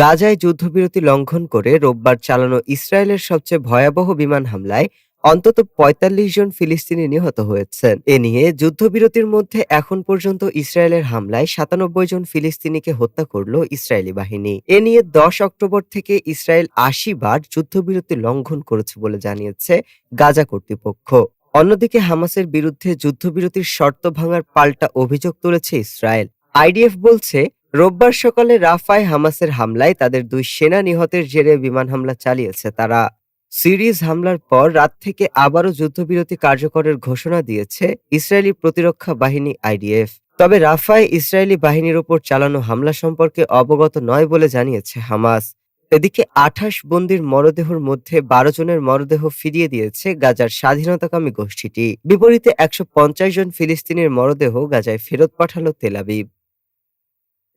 গাজায় যুদ্ধবিরতি লঙ্ঘন করে রোববার চালানো ইসরায়েলের সবচেয়ে ভয়াবহ বিমান হামলায় অন্তত ৪৫ জন ফিলিস্তিনি নিহত হয়েছেন। এ নিয়ে যুদ্ধবিরতির মধ্যে এখন পর্যন্ত ইসরায়েলের হামলায় সাতানব্বই জন ফিলিস্তিনিকে হত্যা করল ইসরায়েলি বাহিনী। এ নিয়ে দশ অক্টোবর থেকে ইসরায়েল আশি বার যুদ্ধবিরতি লঙ্ঘন করেছে বলে জানিয়েছে গাজা কর্তৃপক্ষ। অন্যদিকে হামাসের বিরুদ্ধে যুদ্ধবিরতির শর্ত ভাঙার পাল্টা অভিযোগ তুলেছে ইসরায়েল। আইডিএফ বলছে রোববার সকালে রাফায় হামাসের হামলায় তাদের দুই সেনা নিহতের জেরে বিমান হামলা চালিয়েছে। তারা সিরিজ হামলার পর রাত থেকে আবারও যুদ্ধবিরতি কার্যকরের ঘোষণা দিয়েছে ইসরায়েলি প্রতিরক্ষা বাহিনী আইডিএফ। তবে রাফায় ইসরায়েলি বাহিনীর ওপর চালানো হামলা সম্পর্কে অবগত নয় বলে জানিয়েছে হামাস। এদিকে আঠাশ বন্দির মরদেহের মধ্যে বারো জনের মরদেহ ফিরিয়ে দিয়েছে গাজার স্বাধীনতাকামী গোষ্ঠীটি। বিপরীতে একশো পঞ্চাশ জন ফিলিস্তিনের মরদেহ গাজায় ফেরত পাঠালো তেলাবিব